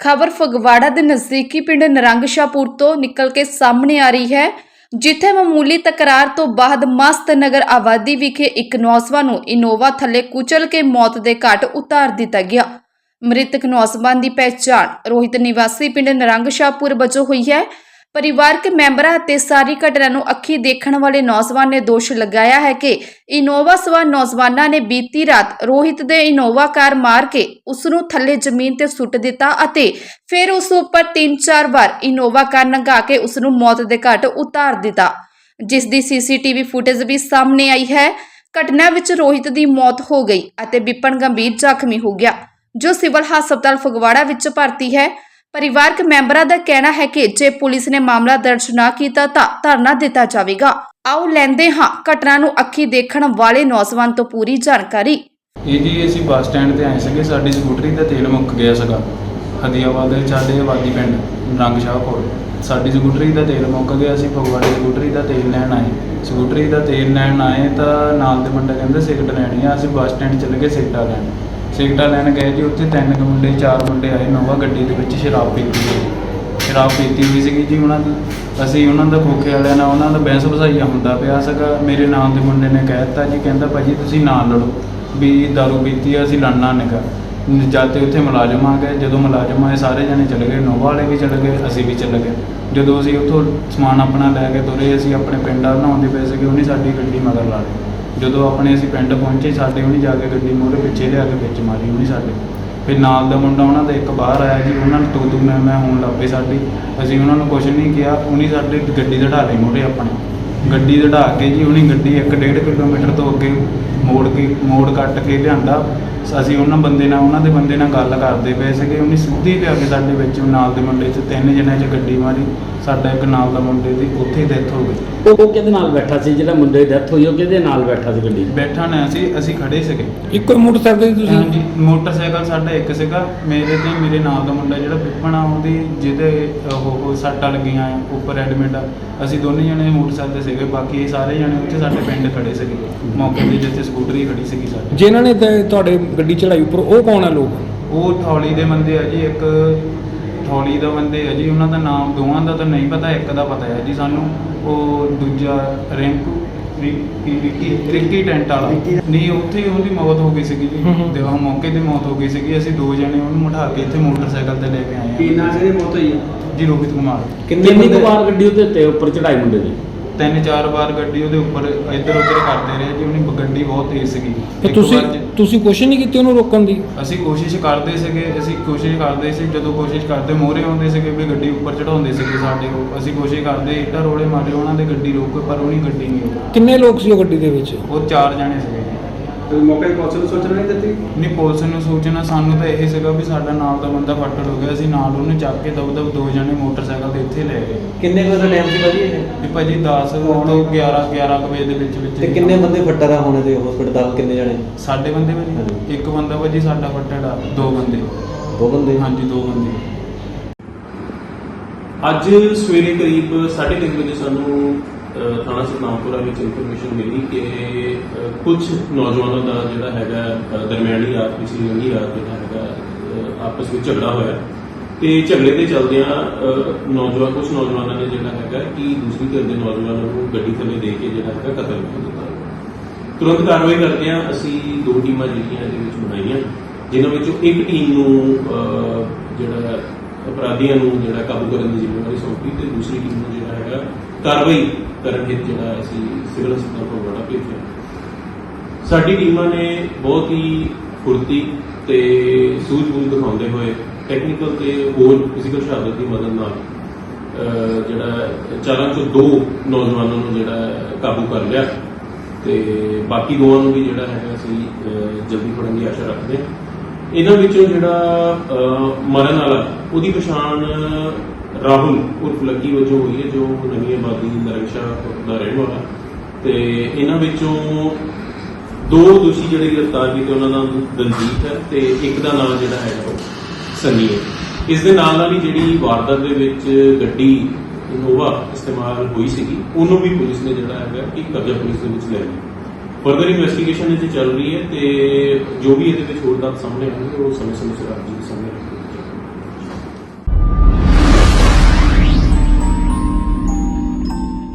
ਖਬਰ ਫਗਵਾੜਾ ਦੇ ਨਜ਼ਦੀਕੀ ਪਿੰਡ ਨਰੰਗਸ਼ਾਪੁਰ ਤੋਂ ਨਿਕਲ ਕੇ ਸਾਹਮਣੇ ਆ ਰਹੀ ਹੈ, ਜਿੱਥੇ ਮਾਮੂਲੀ ਤਕਰਾਰ ਤੋਂ ਬਾਅਦ ਮਸਤ ਨਗਰ ਆਬਾਦੀ ਵਿਖੇ ਇੱਕ ਨੌਜਵਾਨ ਨੂੰ ਇਨੋਵਾ ਥੱਲੇ ਕੁਚਲ ਕੇ ਮੌਤ ਦੇ ਘਾਟ ਉਤਾਰ ਦਿੱਤਾ ਗਿਆ। ਮ੍ਰਿਤਕ ਨੌਜਵਾਨ ਦੀ ਪਹਿਚਾਣ ਰੋਹਿਤ ਨਿਵਾਸੀ ਪਿੰਡ ਨਰੰਗਸ਼ਾਪੁਰ ਵਜੋਂ ਹੋਈ ਹੈ ਪਰਿਵਾਰਕ ਮੈਂਬਰਾਂ ਅਤੇ ਸਾਰੀ ਘਟਨਾ ਨੂੰ ਅੱਖੀ ਦੇਖਣ ਵਾਲੇ ਨੌਜਵਾਨ ਨੇ ਦੋਸ਼ ਲਗਾਇਆ ਹੈ ਕਿ ਇਨੋਵਾ ਸਵਾਰ ਨੌਜਵਾਨਾਂ ਨੇ ਬੀਤੀ ਰਾਤ ਰੋਹਿਤ ਦੇ ਇਨੋਵਾ ਕਾਰ ਮਾਰ ਕੇ ਉਸ ਨੂੰ ਥੱਲੇ ਜ਼ਮੀਨ ਤੇ ਸੁੱਟ ਦਿੱਤਾ ਅਤੇ ਫਿਰ ਉਸ ਉੱਪਰ 3-4 ਵਾਰ ਇਨੋਵਾ ਕਾਰ ਲੰਘਾ ਕੇ ਉਸ ਨੂੰ ਮੌਤ ਦੇ ਘਾਟ ਉਤਾਰ ਦਿੱਤਾ। ਜਿਸ ਦੀ ਸੀਸੀਟੀਵੀ ਫੁਟੇਜ ਵੀ ਸਾਹਮਣੇ ਆਈ ਹੈ। ਘਟਨਾ ਵਿੱਚ ਰੋਹਿਤ ਦੀ ਮੌਤ ਹੋ ਗਈ ਅਤੇ ਵਿਪਨ ਗੰਭੀਰ ਜ਼ਖਮੀ ਹੋ ਗਿਆ, ਜੋ ਸਿਵਲ ਹਸਪਤਾਲ ਫਗਵਾੜਾ ਵਿੱਚ ਭਰਤੀ ਹੈ। ਪਰਿਵਾਰਕ ਮੈਂਬਰਾਂ ਦਾ ਕਹਿਣਾ ਹੈ ਕਿ ਜੇ ਪੁਲਿਸ ਨੇ ਮਾਮਲਾ ਦਰਜ ਨਾ ਕੀਤਾ ਤਾਂ ਧਰਨਾ ਦਿੱਤਾ ਜਾਵੇਗਾ। ਆਓ ਲੈਂਦੇ ਹਾਂ ਘਟਨਾ ਨੂੰ ਅੱਖੀ ਦੇਖਣ ਵਾਲੇ ਨੌਜਵਾਨ ਤੋਂ ਪੂਰੀ ਜਾਣਕਾਰੀ। ਇਹ ਜੀ ਅਸੀਂ ਬੱਸ ਸਟੈਂਡ ਤੇ ਆਏ ਸੀਗੇ, ਸਾਡੀ ਸਕੂਟਰੀ ਦਾ ਤੇਲ ਮੁੱਕ ਗਿਆ ਸੀਗਾ। ਹਦੀਆਬਾਦ ਦੇ ਸਾਡੇ ਆਬਾਦੀ ਪਿੰਡ ਰੰਗਸ਼ਾਹਪੁਰ ਸਾਡੀ ਸਕੂਟਰੀ ਦਾ ਤੇਲ ਮੁੱਕ ਗਿਆ, ਅਸੀਂ ਫਗਵਾੜੇ ਸਕੂਟਰੀ ਦਾ ਤੇਲ ਲੈਣ ਆਏ। ਸਕੂਟਰੀ ਦਾ ਤੇਲ ਲੈਣ ਆਏ ਤਾਂ ਨਾਲ ਦੇ ਮੁੰਡੇ ਕਹਿੰਦੇ ਸਿਗਰਟ ਲੈਣੀ ਆ, ਅਸੀਂ ਬੱਸ ਸਟੈਂਡ ਚਲੇ ਗਏ ਸਿਗਰਟਾਂ ਲੈਣ। ਸਿਗਰਟਾਂ ਲੈਣ ਗਏ ਜੀ, ਉੱਥੇ ਤਿੰਨ ਕੁ ਮੁੰਡੇ, ਚਾਰ ਮੁੰਡੇ ਆਏ, ਨੋਵਾ ਗੱਡੀ ਦੇ ਵਿੱਚ ਸ਼ਰਾਬ ਪੀਤੀ ਹੋਈ। ਸ਼ਰਾਬ ਪੀਤੀ ਹੋਈ ਸੀਗੀ ਜੀ ਉਹਨਾਂ ਦੀ। ਅਸੀਂ ਉਹਨਾਂ ਦਾ ਖੋਖੇ ਵਾਲਿਆਂ ਨਾਲ, ਉਹਨਾਂ ਦਾ ਬਹਿਸ ਵਸਾਈਆ ਹੁੰਦਾ ਪਿਆ ਸੀਗਾ। ਮੇਰੇ ਨਾਮ ਦੇ ਮੁੰਡੇ ਨੇ ਕਹਿ ਦਿੱਤਾ ਜੀ, ਕਹਿੰਦਾ ਭਾਜੀ ਤੁਸੀਂ ਨਾ ਲੜੋ। ਵੀ ਦਾਰੂ ਪੀਤੀ ਆ, ਅਸੀਂ ਲੜਨਾ ਨਿਕਾ ਜਦ ਤੇ ਉੱਥੇ ਮੁਲਾਜ਼ਮ ਆ ਗਏ। ਜਦੋਂ ਮੁਲਾਜ਼ਮ ਆਏ, ਸਾਰੇ ਜਣੇ ਚਲੇ ਗਏ। ਨੋਵਾ ਵਾਲੇ ਵੀ ਚਲੇ ਗਏ, ਅਸੀਂ ਵੀ ਚਲੇ ਗਏ। ਜਦੋਂ ਅਸੀਂ ਉੱਥੋਂ ਸਮਾਨ ਆਪਣਾ ਲੈ ਕੇ ਤੁਰੇ, ਅਸੀਂ ਆਪਣੇ ਪਿੰਡ ਆ ਬਣਾਉਂਦੇ ਪਏ ਸੀਗੇ, ਉਹਨੇ ਸਾਡੀ ਗੱਡੀ ਮਗਰ ਲਾ ਲਈ ਜਦੋਂ ਆਪਣੇ ਅਸੀਂ ਪਿੰਡ ਪਹੁੰਚੇ, ਸਾਡੇ ਉਹਨੇ ਜਾ ਕੇ ਗੱਡੀ ਮੋਰੇ ਪਿੱਛੇ ਲਿਆ ਕੇ ਵਿੱਚ ਮਾਰੀ ਉਹਨੇ ਸਾਡੇ। ਫਿਰ ਨਾਲ ਦਾ ਮੁੰਡਾ ਉਹਨਾਂ ਦਾ ਇੱਕ ਬਾਹਰ ਆਇਆ ਜੀ, ਉਹਨਾਂ ਨੂੰ ਤੂੰ ਤੂੰ ਮੈਂ ਮੈਂ ਹੋਣ ਲੱਗ ਪਈ ਸਾਡੀ। ਅਸੀਂ ਉਹਨਾਂ ਨੂੰ ਕੁਝ ਨਹੀਂ ਕਿਹਾ ਉਹਨੇ ਸਾਡੇ ਗੱਡੀ ਦਾ ਢਾ ਲਈ ਮੋਰੇ ਆਪਣੇ। ਗੱਡੀ ਦਾ ਢਾ ਕੇ ਜੀ ਉਹਨੇ ਗੱਡੀ 1.5 ਕਿਲੋਮੀਟਰ ਤੋਂ ਅੱਗੇ ਮੋੜ ਕੇ, ਮੋੜ ਕੱਟ ਕੇ ਲਿਆਂਦਾ। ਅਸੀਂ ਉਹਨਾਂ ਬੰਦੇ ਨਾਲ ਉਹਨਾਂ ਦੇ ਬੰਦੇ ਨਾਲ ਗੱਲ ਕਰਦੇ ਪਏ ਸੀਗੇ। ਉਹਨੇ ਸਿੱਧੀ ਲਿਆ ਕੇ ਸਾਡੇ ਵਿੱਚ ਨਾਲ ਦੇ ਮੁੰਡੇ 'ਚ ਤਿੰਨ ਜਣਿਆਂ 'ਚ ਗੱਡੀ ਮਾਰੀ। ਸਾਡਾ ਇੱਕ ਨਾਲ ਦਾ ਮੁੰਡੇ ਦੀ ਉੱਥੇ ਡੈਥ ਹੋ ਗਈ। ਉਹ ਕਿਹਦੇ ਨਾਲ ਬੈਠਾ ਸੀ? ਜਿਹੜਾ ਮੁੰਡੇ ਦੀ ਡੈਥ ਹੋਈ ਉਹ ਕਿਹਦੇ ਨਾਲ ਬੈਠਾ ਸੀ ਗੱਡੀ 'ਚ? ਬੈਠਾ ਨਾ ਅਸੀਂ ਅਸੀਂ ਖੜੇ ਸੀਗੇ। ਇੱਕੋ ਹੀ ਮੋਟਰਸਾਈਕਲ ਤੇ ਹਾਂਜੀ ਤੁਸੀਂ ਮੋਟਰਸਾਈਕਲ ਸਾਡਾ ਇੱਕ ਸੀਗਾ। ਮੇਰੇ ਤੇ ਮੇਰੇ ਨਾਲ ਦਾ ਮੁੰਡਾ ਜਿਹੜਾ ਪਿੱਪਣਾ ਉਹਦੀ ਜਿਹਦੇ ਉਹ ਉਹ ਸੱਟਾਂ ਲੱਗੀਆਂ ਆ ਉੱਪਰ ਐਡਮਿਟ ਆ। ਅਸੀਂ ਦੋਨੇ ਜਣੇ ਮੋਟਰਸਾਈਕਲ ਤੇ ਸੀਗੇ। ਬਾਕੀ ਇਹ ਸਾਰੇ ਜਣੇ ਉੱਥੇ ਸਾਡੇ ਪਿੰਡ ਖੜੇ ਸੀਗੇ। ਮੌਕੇ ਤੇ ਜਿੱਥੇ ਸਕੂਟਰੀ ਖੜੀ ਸੀਗੀ ਸਾਡੀ। ਜਿਨ੍ਹਾਂ ਨੇ ਤੇ ਤੁਹਾਡੇ ਗੱਡੀ ਚੜਾਈ ਉੱਪਰ ਉਹ ਕੌਣ ਆ ਲੋਕ? ਉਹ ਥੌਲੀ ਦੇ ਬੰਦੇ ਆ ਜੀ ਇੱਕ ਥੌਲੀ ਦਾ ਬੰਦੇ ਆ ਜੀ ਉਹਨਾਂ ਦਾ ਨਾਮ ਦੋਵਾਂ ਦਾ ਤਾਂ ਨਹੀਂ ਪਤਾ ਇੱਕ ਦਾ ਪਤਾ ਹੈ ਜੀ ਸਾਨੂੰ। ਉਹ ਦੂਜਾ Rinku Ricky Ricky Ricky tent ਵਾਲਾ। ਨਹੀਂ ਉੱਥੇ ਹੀ ਉਹਦੀ ਮੌਤ ਹੋ ਗਈ ਸੀਗੀ ਜੀ। ਹੂੰ ਹੂੰ। ਤੇ ਉਹ ਮੌਕੇ ਤੇ ਮੌਤ ਹੋ ਗਈ ਸੀਗੀ। ਅਸੀਂ ਦੋ ਜਣੇ ਉਹਨੂੰ ਉਠਾ ਕੇ ਇੱਥੇ ਮੋਟਰਸਾਈਕਲ ਤੇ ਲੈ ਕੇ ਆਏ ਆ। ਨਾਂ ਸੀ ਮੌਤ ਹੋਈ ਆ? ਜੀ ਰੋਹਿਤ ਕੁਮਾਰ। ਕਿੰਨੀ ਕੁ ਵਾਰ ਗੱਡੀ ਉੱਤੇ ਤੇ ਉੱਪਰ ਚੜਾਈ ਮੁੰਡੇ ਦੀ? ਤਿੰਨ ਚਾਰ ਵਾਰ ਗੱਡੀ ਉਹਦੇ ਉੱਪਰ ਇੱਧਰ ਉੱਧਰ ਕਰਦੇ ਰਹੇ ਜੀ ਉਹਨੀ ਗੱਡੀ ਬਹੁਤ ਤੇਜ਼ ਸੀਗੀ। ਤੇ ਇੱਕ ਤੁਸੀਂ ਵਾਰ ਤੁਸੀਂ ਕੋਸ਼ਿਸ਼ ਨਹੀਂ ਕੀਤੀ ਉਹਨੂੰ ਰੋਕਣ ਦੀ? ਅਸੀਂ ਕੋਸ਼ਿਸ਼ ਕਰਦੇ ਸੀਗੇ ਅਸੀਂ ਕੋਸ਼ਿਸ਼ ਕਰਦੇ ਸੀ ਜਦੋਂ ਕੋਸ਼ਿਸ਼ ਕਰਦੇ ਮੋਹਰੇ ਆਉਂਦੇ ਸੀਗੇ ਵੀ ਗੱਡੀ ਉੱਪਰ ਚੜਾਉਂਦੇ ਸੀਗੇ ਸਾਡੇ ਉਹ ਅਸੀਂ ਕੋਸ਼ਿਸ਼ ਕਰਦੇ ਇੱਟਾਂ ਰੋੜੇ ਮਾਰੇ ਉਹਨਾਂ ਦੇ ਗੱਡੀ ਰੋਕ ਪਰ ਉਹਨੀ ਗੱਡੀ ਨਹੀਂ ਰੋਕੀ। ਕਿੰਨੇ ਲੋਕ ਸੀ ਉਹ ਗੱਡੀ ਦੇ ਵਿੱਚ? ਉਹ ਚਾਰ ਜਾਣੇ ਸੀਗੇ। ਤੇ ਮੌਕੇ ਤੇ ਸੋਚਣਾ ਨਹੀਂ ਦਿੱਤੀ ਨਹੀਂ ਪੁਲਿਸ ਨੂੰ ਸੂਚਨਾ ਸਾਨੂੰ ਤਾਂ ਇਹ ਸੀਗਾ ਵੀ ਸਾਡਾ ਨਾਲ ਦਾ ਬੰਦਾ ਫੱਟੜ ਹੋ ਗਿਆ। ਅਸੀਂ ਨਾਲ ਉਹਨੂੰ ਚੱਕ ਕੇ ਦਬ ਦਬ ਦੋ ਜਣੇ ਮੋਟਰਸਾਈਕਲ ਤੇ ਇੱਥੇ ਲੈ ਗਏ। ਕਿੰਨੇ ਵਜੇ ਦਾ ਟਾਈਮ ਸੀ ਭਾਜੀ ਇਹ? ਵੀ ਭਾਜੀ 10 ਤੋਂ 11 11 ਕੁ ਵਜੇ ਦੇ ਵਿੱਚ ਵਿੱਚ ਤੇ ਕਿੰਨੇ ਬੰਦੇ ਫੱਟਾ ਦਾ ਹੋਣੇ ਤੇ ਹਸਪੀਟਲ ਕਿੰਨੇ ਜਣੇ? ਸਾਡੇ ਬੰਦੇ ਭਾਜੀ। ਇੱਕ ਬੰਦਾ ਭਾਜੀ ਸਾਡਾ ਫੱਟੜ ਆ ਦੋ ਬੰਦੇ। ਦੋ ਬੰਦੇ? ਹਾਂਜੀ ਦੋ ਬੰਦੇ। ਅੱਜ ਸਵੇਰੇ ਕਰੀਬ 3:30 ਵਜੇ ਸਾਨੂੰ ਥਾਣਾ ਸਤਨਾਮਪੁਰਾ ਵਿੱਚ ਇਨਫੋਰਮੇਸ਼ਨ ਮਿਲੀ ਕਿ ਅ, ਕੁਝ ਨੌਜਵਾਨਾਂ ਦਾ ਜਿਹੜਾ ਹੈਗਾ ਦਰਮਿਆਨੀ ਰਾਤ ਪਿਛਲੀ ਲੰਘੀ ਰਾਤ ਜਿਹੜਾ ਹੈਗਾ ਆਪਸ ਵਿੱਚ ਝਗੜਾ ਹੋਇਆ। ਤੇ ਝਗੜੇ ਦੇ ਚੱਲਦਿਆਂ ਨੌਜਵਾਨ ਕੁਝ ਨੌਜਵਾਨਾਂ ਨੇ ਜਿਹੜਾ ਹੈਗਾ ਕਿ ਦੂਸਰੀ ਧਿਰ ਦੇ ਨੌਜਵਾਨਾਂ ਨੂੰ ਗੱਡੀ ਥੱਲੇ ਦੇ ਕੇ ਜਿਹੜਾ ਹੈਗਾ ਕਤਲ ਕਰ ਦਿੱਤਾ। ਤੁਰੰਤ ਕਾਰਵਾਈ ਕਰਦਿਆਂ ਅਸੀਂ ਦੋ ਟੀਮਾਂ ਜਿਹੜੀਆਂ ਇਹਦੇ ਵਿੱਚ ਬਣਾਈਆਂ ਜਿਨ੍ਹਾਂ ਵਿੱਚੋਂ ਇੱਕ ਟੀਮ ਨੂੰ ਜਿਹੜਾ ਅਪਰਾਧੀਆਂ ਨੂੰ ਜਿਹੜਾ ਕਾਬੂ ਕਰਨ ਦੀ ਜ਼ਿੰਮੇਵਾਰੀ ਸੌਂਪੀ ਤੇ ਦੂਸਰੀ ਟੀਮ ਨੂੰ ਜਿਹੜਾ ਹੈਗਾ ਕਾਰਵਾਈ ਕਰਨ ਹਿੱਤ ਜਿਹੜਾ ਅਸੀਂ ਸਿਵਲ ਹਸਪਤਾਲ ਫਗਵਾੜਾ ਭੇਜਿਆ। ਸਾਡੀ ਟੀਮਾਂ ਨੇ ਬਹੁਤ ਹੀ ਫੁਰਤੀ ਤੇ ਸੂਝ-ਬੂਝ ਦਿਖਾਉਂਦੇ ਹੋਏ ਟੈਕਨੀਕਲ ਤੇ ਹੋਰ ਫਿਜ਼ੀਕਲ ਸ਼ਹਾਦਤ ਦੀ ਮਦਦ ਨਾਲ ਜਿਹੜਾ ਚਾਰਾਂ ਚੋਂ ਦੋ ਨੌਜਵਾਨਾਂ ਨੂੰ ਜਿਹੜਾ ਕਾਬੂ ਕਰ ਲਿਆ ਤੇ ਬਾਕੀ ਦੋਵਾਂ ਨੂੰ ਵੀ ਜਿਹੜਾ ਹੈਗਾ ਅਸੀਂ ਜਲਦੀ ਫੜਨ ਦੀ ਆਸ਼ਾ ਰੱਖਦੇ ਹਾਂ। ਇਹਨਾਂ ਵਿੱਚੋਂ ਜਿਹੜਾ ਅਹ, ਮਰਨ ਵਾਲਾ ਉਹਦੀ ਪਛਾਣ ਰਾਹੁਲ ਉਰਫ ਲੱਕੀ ਵਜੋਂ ਹੋਈ ਹੈ ਜੋ ਨਵੀਂ ਆਬਾਦੀ ਨਰਕਸ਼ਾ ਦਾ ਰਹਿਣ ਵਾਲਾ। ਤੇ ਇਹਨਾਂ ਵਿੱਚੋਂ ਦੋ ਦੋਸ਼ੀ ਜਿਹੜੇ ਗ੍ਰਿਫਤਾਰ ਕੀਤੇ ਉਹਨਾਂ ਦਾ ਨਾਮ ਦਲਜੀਤ ਹੈ ਤੇ ਇੱਕ ਦਾ ਨਾਮ ਜਿਹੜਾ ਹੈਗਾ ਉਹ ਸੰਨੀ ਹੈ। ਇਸ ਦੇ ਨਾਲ ਨਾਲ ਹੀ ਜਿਹੜੀ ਵਾਰਦਾਤ ਦੇ ਵਿੱਚ ਗੱਡੀ ਇਨੋਵਾ ਇਸਤੇਮਾਲ ਹੋਈ ਸੀਗੀ ਉਹਨੂੰ ਵੀ ਪੁਲਿਸ ਨੇ ਜਿਹੜਾ ਹੈਗਾ ਕਿ ਕਬਜ਼ਾ ਪੁਲਿਸ ਦੇ ਵਿੱਚ ਲੈ ਲਿਆ। ਫਰਦਰ ਇਨਵੈਸਟੀਗੇਸ਼ਨ ਇਹ 'ਚ ਚੱਲ ਰਹੀ ਹੈ ਤੇ ਜੋ ਵੀ ਇਹਦੇ ਵਿੱਚ ਹੋਰ ਤੱਥ ਸਾਹਮਣੇ ਆਉਣਗੇ, ਉਹ ਸਮੇਂ ਸਮੇਂ ਸਿਰ ਆਪ ਜੀ ਦੇ ਸਾਹਮਣੇ ਰੱਖਾਂਗੇ